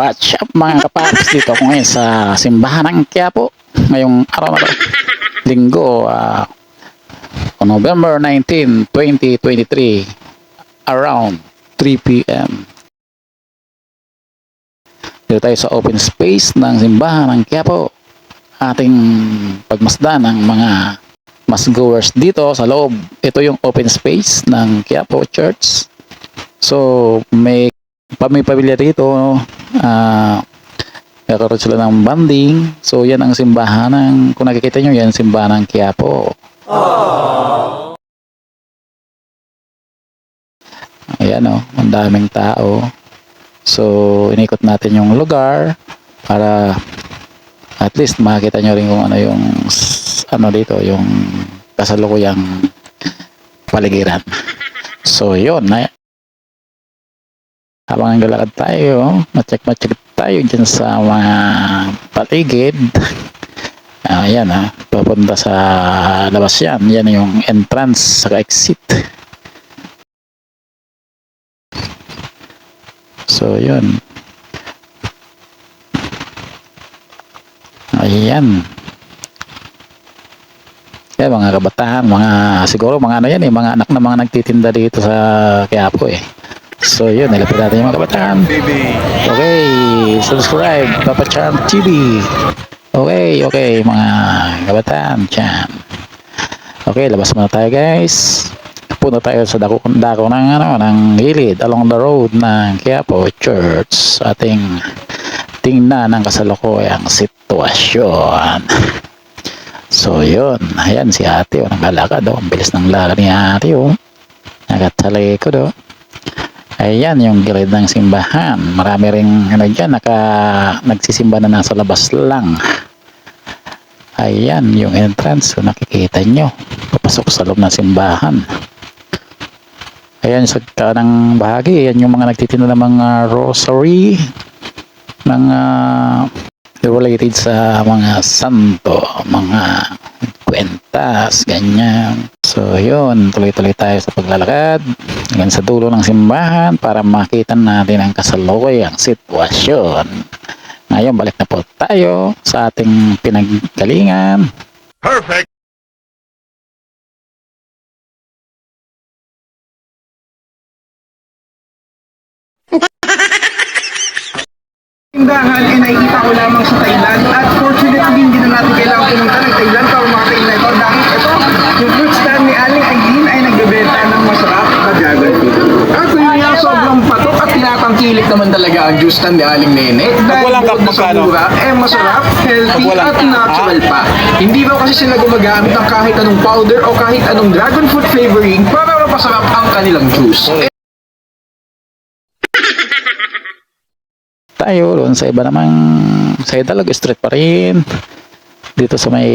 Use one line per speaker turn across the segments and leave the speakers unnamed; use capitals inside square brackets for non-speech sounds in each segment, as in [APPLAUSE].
What's up mga kapaps dito ako ngayon sa simbahan ng Quiapo. Ngayong araw na linggo on November 19, 2023 around 3 p.m. Dito tayo sa open space ng simbahan ng Quiapo. Ating pagmasdan ng mga mas goers dito sa loob. Ito yung open space ng Quiapo Church. So may pamilya rito, ah, nagkaroon sila ng banding. So, yan ang simbahan ng, kung nakikita nyo, yan simbahan ng Quiapo. Ayan o, ang daming tao. So, inikot natin yung lugar para at least makita nyo rin kung ano yung ano dito, yung kasalukuyang paligiran. So, yun. Na, habang naglalakad tayo, na-check ma-check tayo dyan sa mga paligid. [LAUGHS] Ayan ah, papunta sa labas yan. Yan yung entrance sa exit. So, yun. Ayan. Kaya mga kabataan, mga siguro mga ano yan eh, mga anak na mga nagtitinda dito sa Quiapo eh. So yun, nilapit natin yung mga kabataan. Okay, subscribe, Papa Charm TV. Okay, okay, mga kabataan, Chan. Okay, labas muna tayo guys. Punta tayo sa dako, dako ng, ano, ng gilid along the road ng Quiapo Church. Ating tingnan ang kasalukuyang sitwasyon. So yun, ayan si ate, oh, naglalakad oh. Ang bilis ng lakad ni ate oh. Nakatalay ko do. Ayan yung gilid ng simbahan. Marami ring ano dyan, naka, nagsisimba na nasa labas lang. Ayan yung entrance. So nakikita nyo. Papasok sa loob ng simbahan. Ayan sa kanang bahagi. Yan yung mga nagtitinda ng mga rosary. Mga related sa mga santo. Mga kwentas. Ganyan. So yun, tuloy-tuloy tayo sa paglalakad hanggang sa dulo ng simbahan para makita natin ang kasalukuyang sitwasyon. Ngayon, balik na po tayo sa ating pinaggalingan.
Perfect.
Tindahan ay nakikita ko lamang sa Thailand at fortunately hindi na natin kailangan pumunta ng Thailand para makita ito dahil ito, yung fruit stand ni Aling Aileen ay nagbebenta ng masarap na dragon fruit. At yun nga, sobrang patok at tinatangkilik naman talaga ang juice stand ni Aling Nene. Dahil
walang
bukod na sa
kapagkano?
mura, eh masarap, healthy at natural pa. Hindi ba kasi sila gumagamit ng kahit anong powder o kahit anong dragon fruit flavoring para mapasarap ang kanilang juice. Eh,
tayo doon sa iba namang sa Idalog Street pa rin. Dito sa may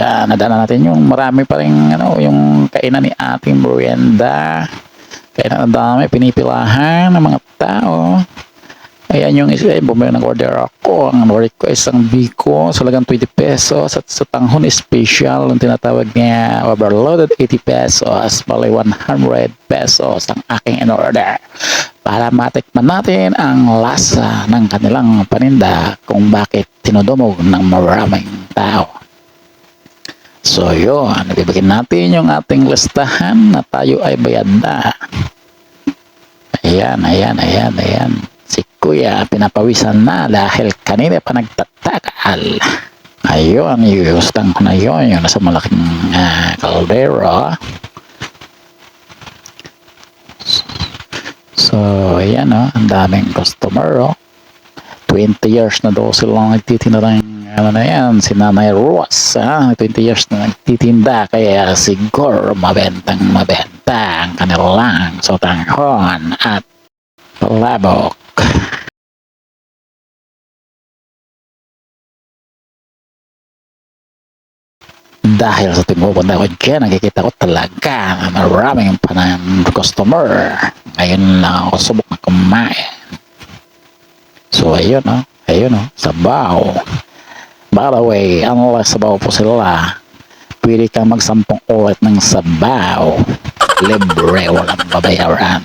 ah, nadaanan natin yung marami pa rin ano, yung kainan ni ating Brenda kainan ang dami pinipilahan ng mga tao. Ayan yung isa eh, bumili ng order ako. Ang order ko isang biko sa lagang 20 pesos at sa tanghon special ang tinatawag niya overloaded 80 pesos bali 100 pesos ang aking in order para matikman natin ang lasa ng kanilang paninda kung bakit tinudumog ng maraming tao. So yun, bibigyan natin yung ating listahan na tayo ay bayad na. Ayan, ayan, ayan, ayan. Si Kuya pinapawisan na dahil kanina pa nagtatakal. Ayun, iustang ko na yun, yung nasa malaking ah, kaldero. So, ayan oh, ang daming customer oh. 20 years na daw silang nagtitinda ng ano na yan, si Nanay Ross, ha? 20 years na nagtitinda, kaya siguro mabentang mabenta ang kanilang sotanghon at labok. [LAUGHS] Dahil sa tumupunta ko dyan, nakikita ko talaga na maraming panang customer. Ngayon lang ako subok na kumain. So, ayun, oh. Ayun, oh. Sabaw. By the way, unless sabaw po sila, pwede kang magsampung ulit ng sabaw. Libre, walang babayaran.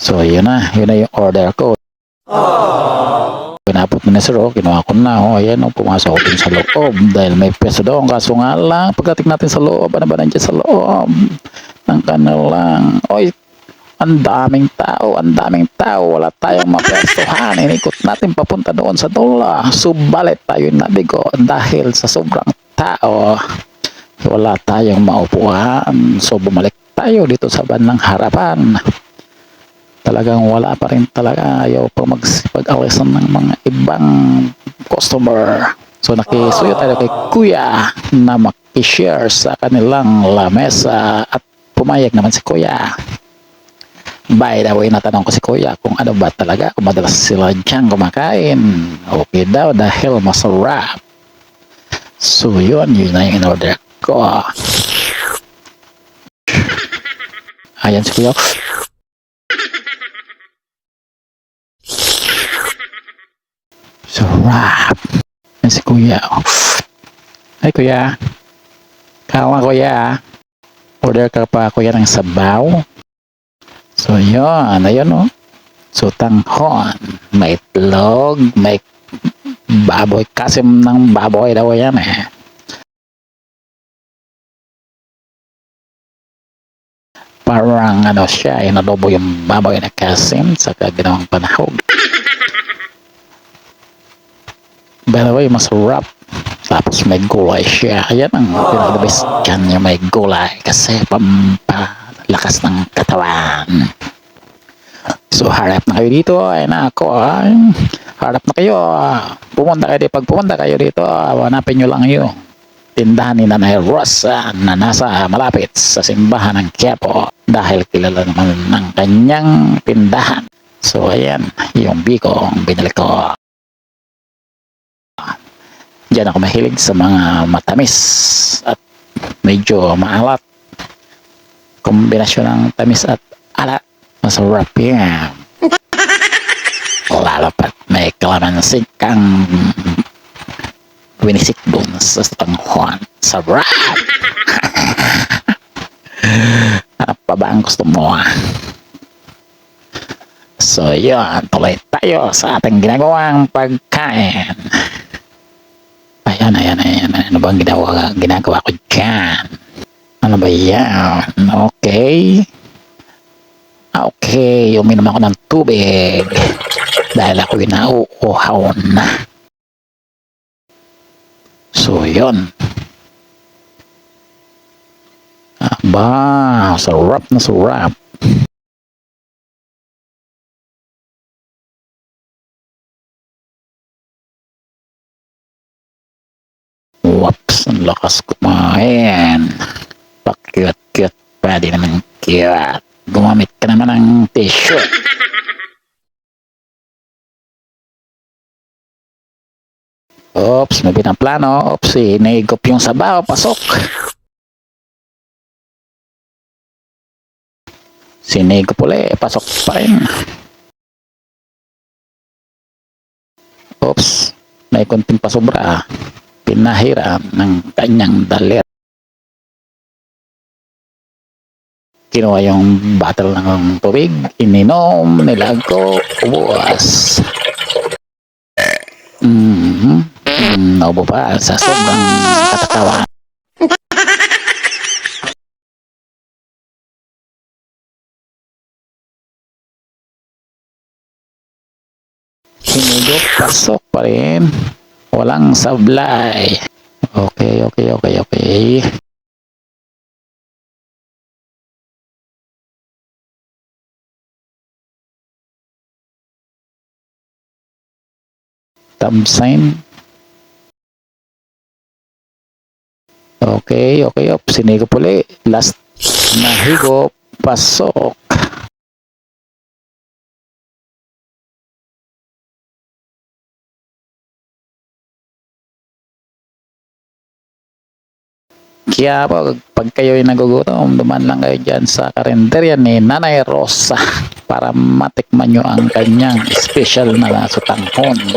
So, yun na. Yun na yung order ko. Pinapot na Sir, oh, kinuha ko na, oh, ayan, oh, pumasok dun sa loob dahil may peso doon. Kaso nga lang, pagdating natin sa loob, ano ba nandiyan sa loob ng kanilang, oy, ang daming tao, ang daming tao, wala tayong mapestuhan. Inikot natin papunta doon sa dola. Subalit tayo nabigo dahil sa sobrang tao. Wala tayong maupuan. So bumalik tayo dito sa bandang harapan. Talagang wala pa rin talaga. Ayaw pa magsipag-alisan ng mga ibang customer. So nakisuyo tayo kay Kuya na makishare sa kanilang lamesa at pumayag naman si Kuya. By the way, natanong ko si Kuya kung ano ba talaga, kung madalas sila dyan kumakain. Okay daw dahil masarap. So yun, yun na yung in-order ko. Ayan si Kuya. Sarap. Ayan si Kuya. Ay Kuya. Kawa Kuya. Order ka pa Kuya ng sabaw. So, yun. Ayun, oh. So, tanghon. May itlog. May baboy. Kasim ng baboy daw yan, eh. Parang, ano siya, inadobo yung baboy na kasim sa ginawang panahog. By the way, masarap. Tapos may gulay siya. Ayan ang pinaka-best dyan yung may gulay. Kasi pampalakas ng katawan. So, harap na kayo dito. Ay na ako. Ay, harap na kayo. Pumunta kayo dito. Pag pumunta kayo dito, hanapin nyo lang yung tindahan ni Nanay Rosa na nasa malapit sa simbahan ng Quiapo dahil kilala naman ng kanyang tindahan. So, ayan, yung biko ang binili ko. Diyan ako mahilig sa mga matamis at medyo maalat. Kombinasyon ng tamis at alat. Masarap yan. Lalo pat may kalamansi kang winisik dun sa tanghon. Sarap! [LAUGHS] ano pa ba ang gusto mo? ah? So yun, tuloy tayo sa ating ginagawang pagkain. Ayan, ayan, ayan. Ano bang ginagawa, ginagawa ko dyan? Ano ba yan? Okay. Okay, uminom ako ng tubig. Dahil ako nauuhaw na. So, yun. Aba, sarap na sarap. Whoops, ang lakas kumain. Pakyut-kyut pa, di naman cute. Gumamit ka naman ng tissue. Oops, may pinaplano. Oops, naigop yung sabaw. Pasok. Sinigop uli. Pasok pa rin. Oops, may konting pasobra. Pinahiram ng kanyang dalit. Kinuha yung bottle ng tubig, ininom, nilago, ubuas. Mm-hmm. Mm, naubo pa sa sobrang katatawa. Hinigop, pasok pa rin. Walang sablay. Okay, okay, okay, okay. Thumb sign. Okay, okay, op. Sinigop uli. Last na higop. Pasok. Kaya po, pag kayo'y nagugutom, duman lang kayo dyan sa karinderya ni Nanay Rosa [LAUGHS] para matikman nyo ang kanyang special na sutanghon. [LAUGHS]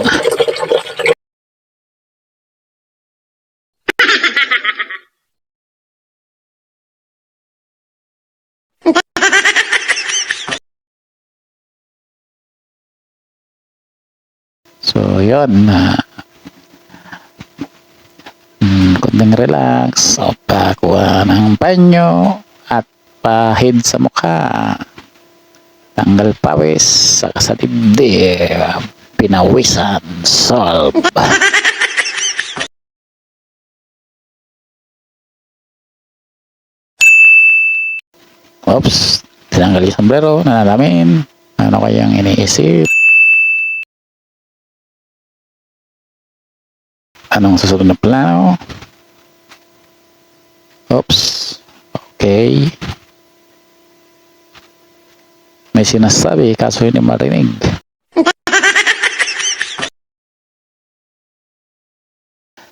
So, yun. Uh, relax. O, pakuha ng panyo at pahid sa mukha. Tanggal pawis sa sa dibdib. Pinawisan. Solve. [LAUGHS] Oops. Tinanggal yung sombrero. Nanalamin. Ano kayang iniisip? Anong susunod na plano? Oops. Okay. May sinasabi kaso hindi marinig. [LAUGHS]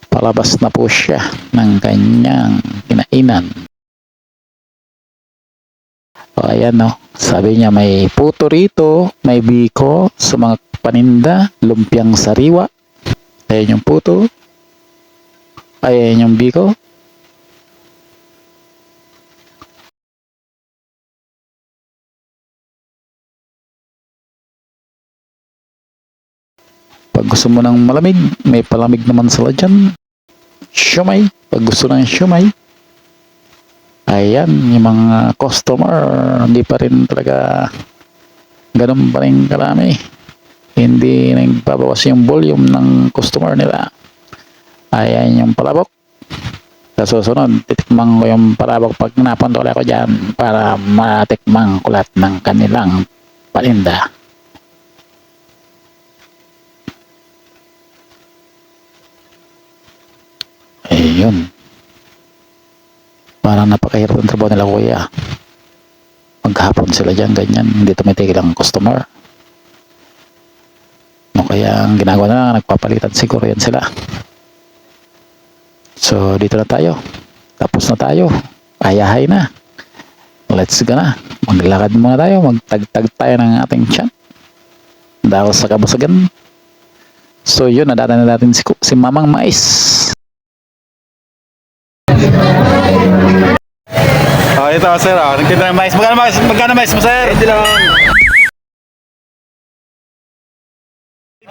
Palabas na po siya ng kanyang kinainan. O ayan no, sabi niya may puto rito, may biko sa mga paninda, lumpiang sariwa. Ayan yung puto. Ayan yung biko. Pag gusto mo ng malamig, may palamig naman sila dyan. Shumay. Pag gusto ng shumay, ayan, yung mga customer, hindi pa rin talaga ganun pa rin karami. Hindi nagbabawas yung volume ng customer nila. Ayan yung palabok. Sa susunod, titikman ko yung palabok pag napunta ako dyan para matikman ko lahat ng kanilang paninda. Ayun. Parang napakahirap ang trabaho nila kuya. Maghapon sila dyan, ganyan. Hindi tumitigil ang customer. No, kaya ang ginagawa na lang, nagpapalitan siguro yan sila. So, dito na tayo. Tapos na tayo. Ayahay na. Let's go na. Maglakad muna tayo. Magtagtag tayo ng ating tiyan. Dahil sa kabusagan. So, yun. Nadata na natin si, si Mamang Mais.
Ito sir, oh. Nagtinda ng mais. Magkano mais? Magkano mais mo, sir? Hindi lang.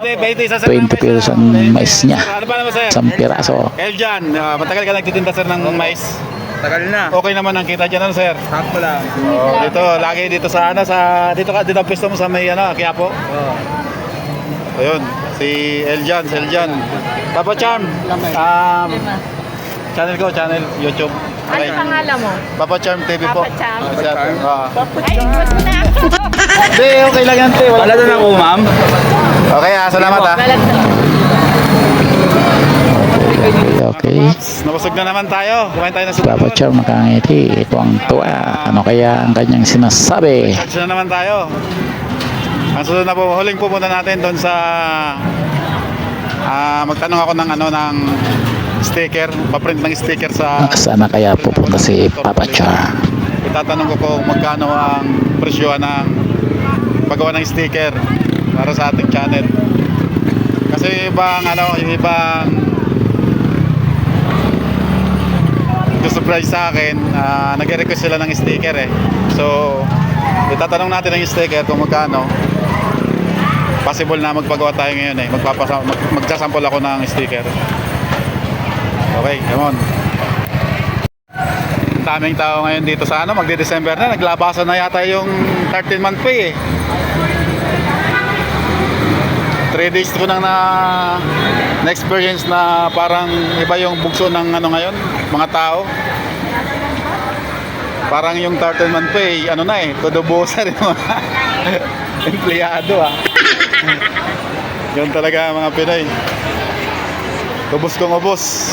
20 sa
20 pesos ang mais niya.
Ano pa naman, sir?
Isang piraso.
Eljan, uh, matagal ka nagtitinda, sir, ng mais.
Tagal na.
Okay naman ang kita dyan, ano, sir?
Sakto lang.
Oh, dito, lagi dito sa, ano, sa, dito ka, dito ang pwesto mo sa may, ano, Quiapo.
Oh.
Ayun, si Eljan, si Eljan. Papa Charm, um, channel ko, channel, YouTube.
Ano
Okay.
pangalan mo?
Papa Charm TV po.
Papa Charm?
Papa Charm. Ah.
Ay, iwan mo na ako. [LAUGHS]
Hindi, okay lang yan, te. Wala
na ako, ma'am.
Okay, ah, salamat, ah.
Okay.
Nabusog na naman tayo. Kumain tayo ng
Papa
sumunod.
Chow makangiti. Tuwang tuwa. Ano kaya ang kanyang sinasabi?
Charge na naman tayo. Ang sunod na po, huling pupunta natin doon sa ah magtanong ako ng ano ng sticker, paprint ng sticker sa
Saan na kaya pupunta si Papa Chow?
Itatanong ko kung magkano ang presyo ng paggawa ng sticker para sa ating channel. Kasi ibang ano, yung ibang gusto price sa akin, ah, nag-request sila ng sticker eh. So, itatanong natin ang sticker kung magkano. Possible na magpagawa tayo ngayon eh. Magpapasa mag, magsasample ako ng sticker. Okay, come on. Daming tao ngayon dito sa ano, magde-December na, naglabasan na yata yung 13 month pay eh. 3 days ko nang na na-experience na parang iba yung bugso ng ano ngayon, mga tao. Parang yung 13 month pay, ano na eh, tudubusa rin mga [LAUGHS] empleyado ah. [LAUGHS] Yun talaga mga Pinoy. Tô buscando uma bolsa.